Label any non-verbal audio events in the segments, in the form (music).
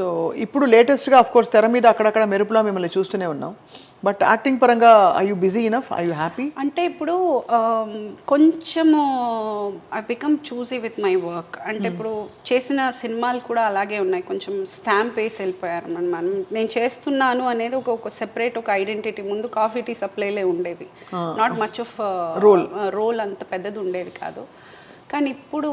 So ఇప్పుడు లేటెస్ట్గా of course తెర మీద అక్కడక్కడ మెరుపులా మిమ్మల్ని చూస్తూనే ఉన్నాం. బట్ యాక్టింగ్ పరంగా I you busy enough I you happy అంటే ఇప్పుడు ఆమ్, కొంచెము I become choosy with my work అంటే ఇప్పుడు చేసిన సినిమాలు కూడా అలాగే ఉన్నాయి. కొంచెం స్టాంప్ వేసి వెళ్ళిపోయారు మన మనం నేను చేస్తున్నాను అనేది ఒక ఒక సెపరేట్ ఒక ఐడెంటిటీ ముందు కాఫీ టీ సప్లైలే ఉండేది. Not much of role role అంత పెద్దది ఉండేది కాదు. కానీ ఇప్పుడు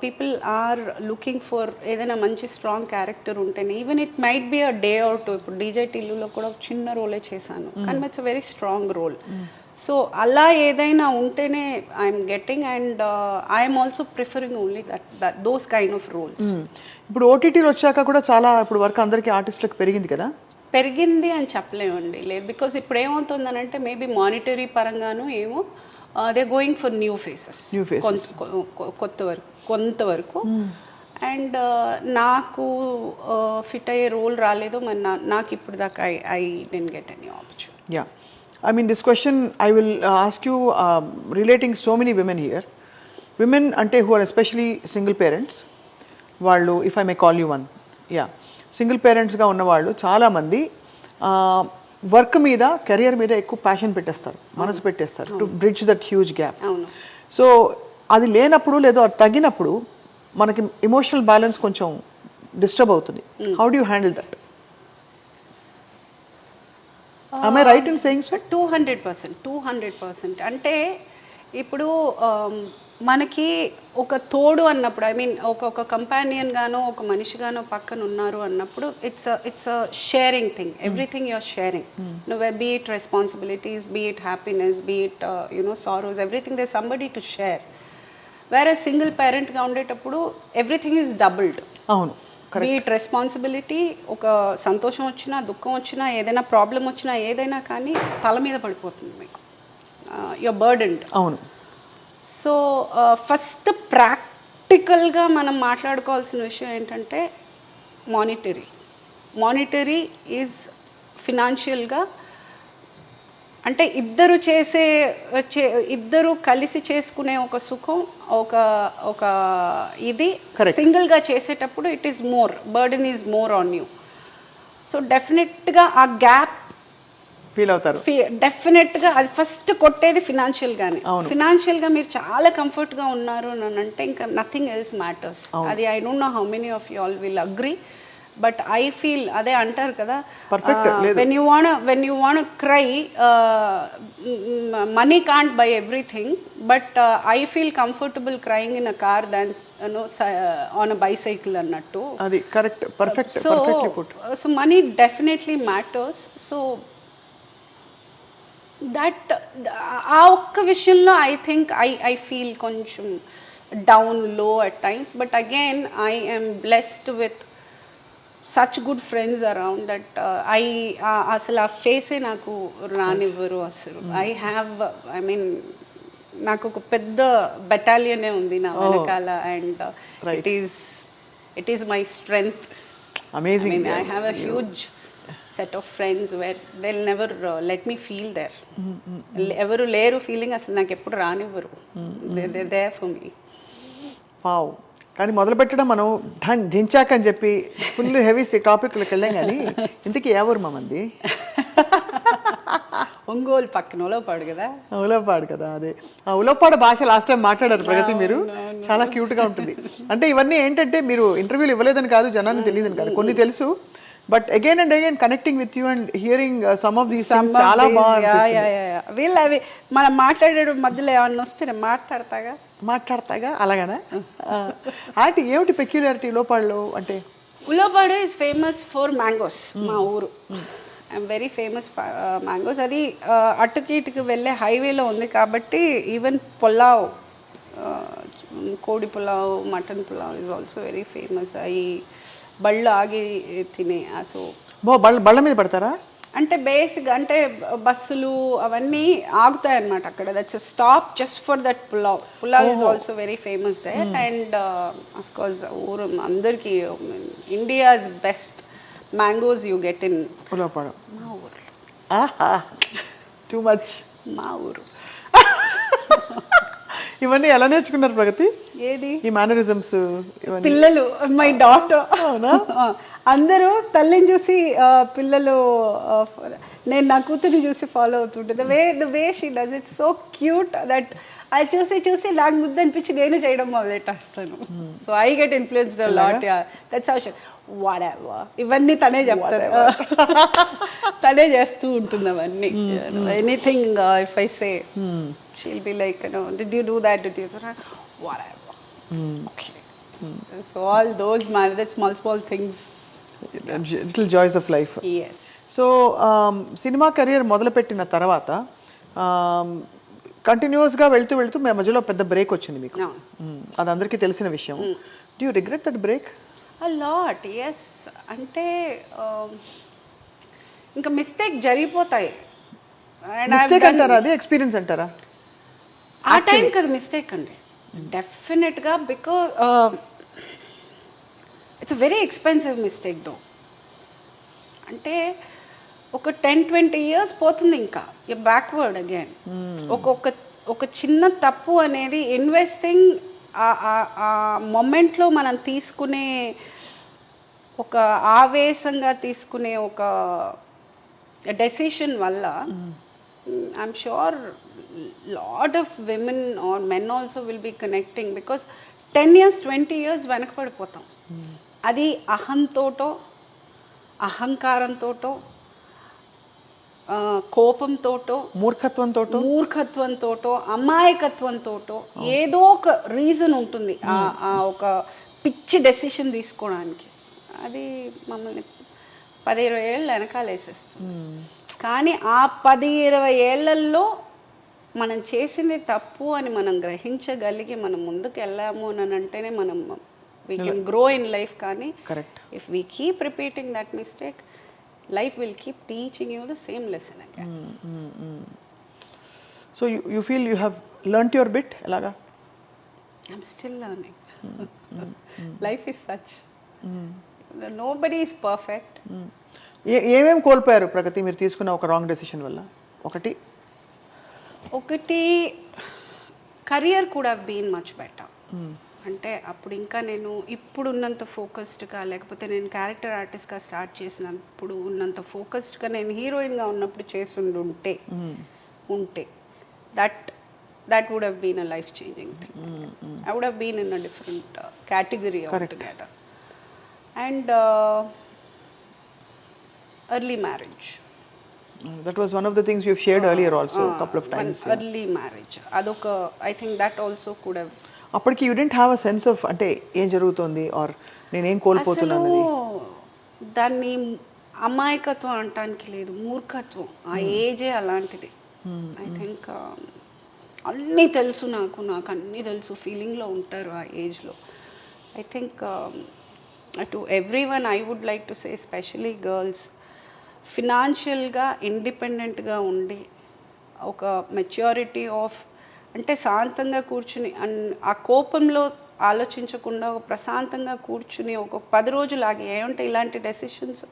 పీపుల్ ఆర్ లుకింగ్ ఫర్ ఏదైనా మంచి స్ట్రాంగ్ క్యారెక్టర్ ఉంటేనే even it might be a day out ఇప్పుడు డీజే టిల్లులో కూడా చిన్న రోలే చేశాను. కానీ it's a very strong role so అలా ఏదైనా ఉంటేనే I'm getting and I'm also preferring only that that those kind of roles ఇప్పుడు ఓటీటీలు వచ్చాక కూడా చాలా ఇప్పుడు వర్క్ అందరికీ ఆర్టిస్టులకు పెరిగింది కదా? పెరిగింది అని చెప్పలేమండి. లేదు బికాస్ ఇప్పుడు ఏమవుతుందనంటే మేబీ మానిటరీ పరంగాను ఏమో they going for new faces New faces. కొత్త వరకు కొంతవరకు. అండ్ నాకు ఫిట్ అయ్యే రోల్ రాలేదు మరి నా- నాకు ఇప్పుడు దాకా I I didn't get any opportunity yeah I mean this question I will ask you relating so many women here women అంటే who are especially single parents వాళ్ళు if I may call you one yeah single పేరెంట్స్గా ఉన్నవాళ్ళు చాలామంది work మీద career మీద ఎక్కువ passion పెట్టేస్తారు మనసు పెట్టేస్తారు to bridge that huge gap so అది లేనప్పుడు లేదా అది తగ్గినప్పుడు మనకి ఎమోషనల్ బ్యాలెన్స్ కొంచెం డిస్టర్బ్ అవుతుంది. How do handle that I right in saying two hundred percent two hundred percent అంటే ఇప్పుడు um, మనకి ఒక తోడు అన్నప్పుడు ఐ మీన్ ఒక ఒక కంపానియన్ గానో ఒక మనిషి గానో పక్కన ఉన్నారు అన్నప్పుడు it's it's a sharing thing everything you're sharing నువ్వు be it responsibilities be it happiness be it you know sorrows everything they somebody to share వేరే సింగిల్ పేరెంట్గా ఉండేటప్పుడు ఎవ్రీథింగ్ ఈజ్ డబుల్డ్ అవును బీట్ రెస్పాన్సిబిలిటీ ఒక సంతోషం వచ్చినా దుఃఖం వచ్చినా ఏదైనా ప్రాబ్లం వచ్చినా ఏదైనా కానీ తల మీద పడిపోతుంది మీకు. యువర్ బర్డెండ్ అవును. సో ఫస్ట్ ప్రాక్టికల్గా మనం మాట్లాడుకోవాల్సిన విషయం ఏంటంటే మానిటరీ. మానిటరీ ఈజ్ ఫినాన్షియల్గా అంటే ఇద్దరు చేసే చే ఇద్దరు కలిసి చేసుకునే ఒక సుఖం ఒక ఒక ఇది సింగిల్గా చేసేటప్పుడు it is more burden is more on you. So డెఫినెట్గా ఆ గ్యాప్ ఫీల్ అవుతారు. డెఫినెట్గా అది ఫస్ట్ కొట్టేది ఫినాన్షియల్ గానే. ఫినాన్షియల్గా మీరు చాలా కంఫర్ట్గా ఉన్నారు అని అంటే ఇంకా నథింగ్ ఎల్స్ మ్యాటర్స్ అది I don't know how many of you all will agree but I feel అదే అంటారు కదా. When you want when you want cry money can't buy everything but I feel comfortable crying in a car than on a bicycle అన్నట్టు. అది correct perfect so so money definitely matters so that ఆ ఒక్క విషయంలో I think I I feel కొంచెం డౌన్లో at times but again I am blessed with such good friends around that I అసలు ఆ ఫేసే నాకు రానివ్వరు అసలు. ఐ హ్యావ్ ఐ మీన్ నాకు ఒక పెద్ద బెటాలియనే ఉంది నా వెనకాల. And it is it is my strength amazing mean, I have a of friends where they'll never uh, let me feel there. ఎవరు లేరు ఫీలింగ్ అసలు నాకు ఎప్పుడు రానివ్వరు. They they for me wow కానీ మొదలు పెట్టడం మనం ఢన్ ఢించాక్ అని చెప్పి ఫుల్ హెవీ టాపిక్లోకి వెళ్ళాం కానీ (laughs) ఇంతకీ ఎవరు మా మంది ఒంగోలు పక్కన పాడు కదా. ఉలవపాడు కదా అదే. ఆ ఉలవపాడు భాష లాస్ట్ టైం మాట్లాడారు ప్రగతి మీరు. చాలా క్యూట్గా ఉంటుంది. అంటే ఇవన్నీ ఏంటంటే మీరు ఇంటర్వ్యూలు ఇవ్వలేదని కాదు జనాన్ని తెలియదని కాదు. కొన్ని తెలుసు but again and again connecting with you and hearing some of these చాలా బాగా వీళ్ళు అవి మనం మాట్లాడే మధ్యలో ఏమన్నా వస్తే నేను మాట్లాడతాగా? మాట్లాడతాగా? అలాగనా? అంటే ఏమిటి పెక్యులారిటీ లోపాళ్ళు అంటే? Ulavapadu is famous for mangoes మా ఊరు. ఐఎమ్ వెరీ ఫేమస్ మ్యాంగోస్ అది అటుకి ఇటుకి వెళ్ళే హైవేలో ఉంది కాబట్టి ఈవెన్ పులావ్ కోడి pulao mutton pulao is also very famous అవి బళ్ళు ఆగి తినే సో. బో బళ్ళ బళ్ళ మీద పడతారా? అంటే బేసిక్ అంటే బస్సులు అవన్నీ ఆగుతాయి అనమాట అక్కడ that's stop just for that pulao pulao is also very famous they and of course ఊరు అందరికీ India's best mangoes you get in Ulavapadu మా ఊరు టూ మచ్ మా ఊరు. ఇవన్నీ ఎలా నేర్చుకున్నారు ప్రగతి? ఏది? ఈ మేనరిజమ్స్ పిల్లలు మై డాటర్? అందరూ తల్లిని చూసి పిల్లలు నేను నా కూతుర్ని చూసి ఫాలో అవుతుంటే the way the way she does it so cute that అది చూసి చూసి నాకు ముద్ద అనిపించి నేను చేయడం మొదలెట్టేస్తాను. So I get influenced lot that's what ఇవన్నీ తనే చెప్తారు. (laughs) తనే చేస్తూ ఉంటుంది అవన్నీ. Anything if I say she'll be like no you do that did you so all those man that small small things little joys of life so cinema career మొదలుపెట్టిన తర్వాత కంటిన్యూస్గా వెళ్తూ వెళ్తూ మీ మధ్యలో పెద్ద బ్రేక్ వచ్చింది మీకు. Mm, అది అందరికీ తెలిసిన విషయం. Do you regret that break a lot yes అంటే um, ఇంకా మిస్టేక్ జరిగిపోతాయి. మిస్టేక్ అంటారా? అది ఎక్స్పీరియన్స్ అంటారా? ఆ టైం కదా మిస్టేక్ అండి. డెఫినెట్గా because it's very expensive mistake though అంటే ఒక టెన్ ట్వంటీ ఇయర్స్ పోతుంది ఇంకా. బ్యాక్వర్డ్ అగైన్ ఒక్కొక్క ఒక చిన్న తప్పు అనేది ఇన్వెస్టింగ్ ఆ మొమెంట్లో మనం తీసుకునే ఒక ఆవేశంగా తీసుకునే ఒక డెసిషన్ వల్ల I'm sure lot of women or men also will be connecting because ten years twenty years వెనకపడిపోతాం అది అహంతోటో అహంకారంతోటో కోపంతోటో మూర్ఖత్వంతో మూర్ఖత్వంతోటో అమాయకత్వంతోటో ఏదో ఒక రీజన్ ఉంటుంది ఆ ఒక పిచ్చి డెసిషన్ తీసుకోవడానికి. అది మమ్మల్ని పది ఇరవై ఏళ్ళు వెనకాలేసేస్తుంది. కానీ ఆ పది ఇరవై ఏళ్ళలో మనం చేసింది తప్పు అని మనం గ్రహించగలిగి మనం ముందుకు వెళ్ళాము అని అంటేనే మనం we can grow in life కానీ correct if we keep repeating that mistake life will keep teaching you the same lesson again so you feel you have learn your bit ఎలాగా? I'm still learning. (laughs) Life is such. Nobody is perfect. ఏ ఏమేమి కోల్పోయారు ప్రగతి? మీరు తీసుకున్న ఒక wrong decision వల్ల. ఒకటి? ఒకటి career కూడా బీన్ మచ్ బెటర్ అంటే అప్పుడు ఇంకా నేను ఇప్పుడు ఉన్నంత ఫోకస్డ్గా లేకపోతే నేను క్యారెక్టర్ ఆర్టిస్ట్గా స్టార్ట్ చేసినప్పుడు ఉన్నంత ఫోకస్డ్గా నేను హీరోయిన్గా ఉన్నప్పుడు చేసి ఉంటే. ఉంటే that that would have been a life changing thing I would have been in a different category together and early marriage that was one of the things you shared earlier also couple of times early marriage అదొక I think that also could have అప్పటికి you didn't have a sense of అంటే ఏం జరుగుతుంది are నేనేం కోల్పోతున్నాను అసలు అనేది? దాన్ని అమాయకత్వం అనటానికి లేదు మూర్ఖత్వం. ఆ ఏజే అలాంటిది. ఐ థింక్ అన్నీ తెలుసు నాకు నాకు అన్నీ తెలుసు ఫీలింగ్లో ఉంటారు ఆ ఏజ్లో. I think to every one I would like to say specially girls ఫినాన్షియల్గా ఇండిపెండెంట్గా ఉండి ఒక మెచ్యూరిటీ ఆఫ్ అంటే శాంతంగా కూర్చుని అన్- ఆ కోపంలో ఆలోచించకుండా ఒక ప్రశాంతంగా కూర్చుని ఒక పది రోజులు ఆగి ఏమంటే ఇలాంటి డెసిషన్స్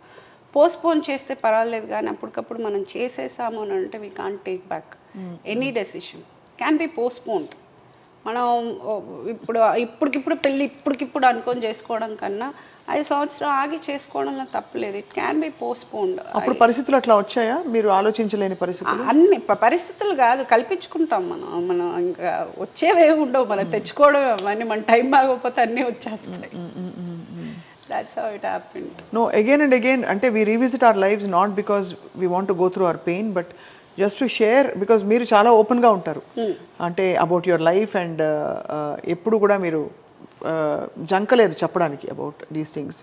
పోస్ట్పోన్ చేస్తే పర్వాలేదు కానీ అప్పటికప్పుడు మనం చేసేసాము అని అంటే we can't take back any decision can be postponed మనం ఇప్పుడు ఇప్పటికిప్పుడు పెళ్ళి ఇప్పటికిప్పుడు అనుకొని చేసుకోవడం కన్నా ఐదు సంవత్సరం ఆగి చేసుకోవడంలో తప్పలేదు. ఇట్ క్యాన్ బి పోస్ట్పోన్డ్ అప్పుడు పరిస్థితులు అట్లా వచ్చాయా? మీరు ఆలోచించలేని పరిస్థితులు? అన్ని పరిస్థితులు కాదు. కల్పించుకుంటాం మనం. మనం ఇంకా వచ్చేవేమి ఉండవు. మనం తెచ్చుకోవడం అవన్నీ మన టైం బాగోకపోతే అన్నీ వచ్చేస్తాయి. That's how it happened no again and again అంటే we revisit our life not because we want go through our pain but just to share because మీరు చాలా ఓపెన్గా ఉంటారు. అంటే అబౌట్ యువర్ లైఫ్ అండ్ ఎప్పుడు కూడా మీరు uh, జంకలేదు చెప్పడానికి about these things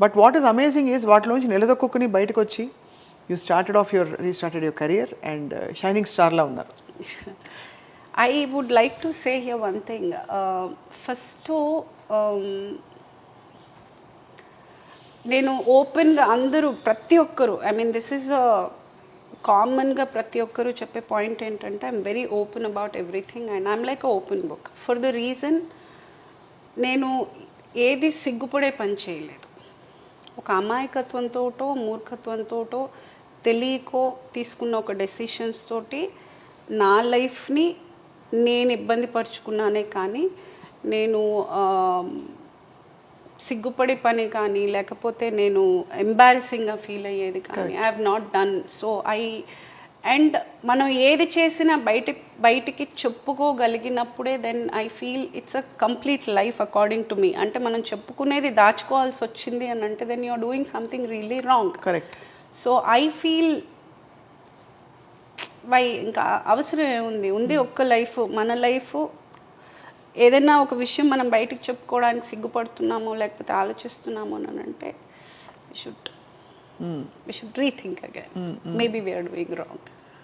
but what is amazing is వాటిలోంచి నిలదొక్కుని బయటకు వచ్చి you started off your restarted your career and shining స్టార్లా ఉన్నారు. I would like to say here one thing first నేను ఓపెన్గా అందరూ ప్రతి ఒక్కరు ఐ మీన్ దిస్ ఈజ్ కామన్గా ప్రతి ఒక్కరూ చెప్పే పాయింట్ ఏంటంటే I'm very open about everything and I'm like open book for the reason నేను ఏది సిగ్గుపడే పని చేయలేదు. ఒక అమాయకత్వంతోటో మూర్ఖత్వంతోటో తెలియకో తీసుకున్న ఒక డెసిషన్స్ తోటి నా లైఫ్ని నేను ఇబ్బంది పరుచుకున్నానే కానీ నేను సిగ్గుపడి పని కానీ లేకపోతే నేను ఎంబారసింగ్గా ఫీల్ అయ్యేది కానీ I have not done so I and మనం ఏది చేసినా బయట బయటికి చెప్పుకోగలిగినప్పుడే then I feel it's a complete life according to me అంటే మనం చెప్పుకునేది దాచుకోవాల్సి వచ్చింది అని అంటే then you're doing something really wrong correct so I feel why ఇంకా అవసరం ఏముంది? ఉంది ఒక్క లైఫ్ మన లైఫ్ ఏదైనా ఒక విషయం మనం బయటికి చెప్పుకోవడానికి సిగ్గుపడుతున్నామో లేకపోతే ఆలోచిస్తున్నామో అని అంటే should we should rethink again maybe we're doing wrong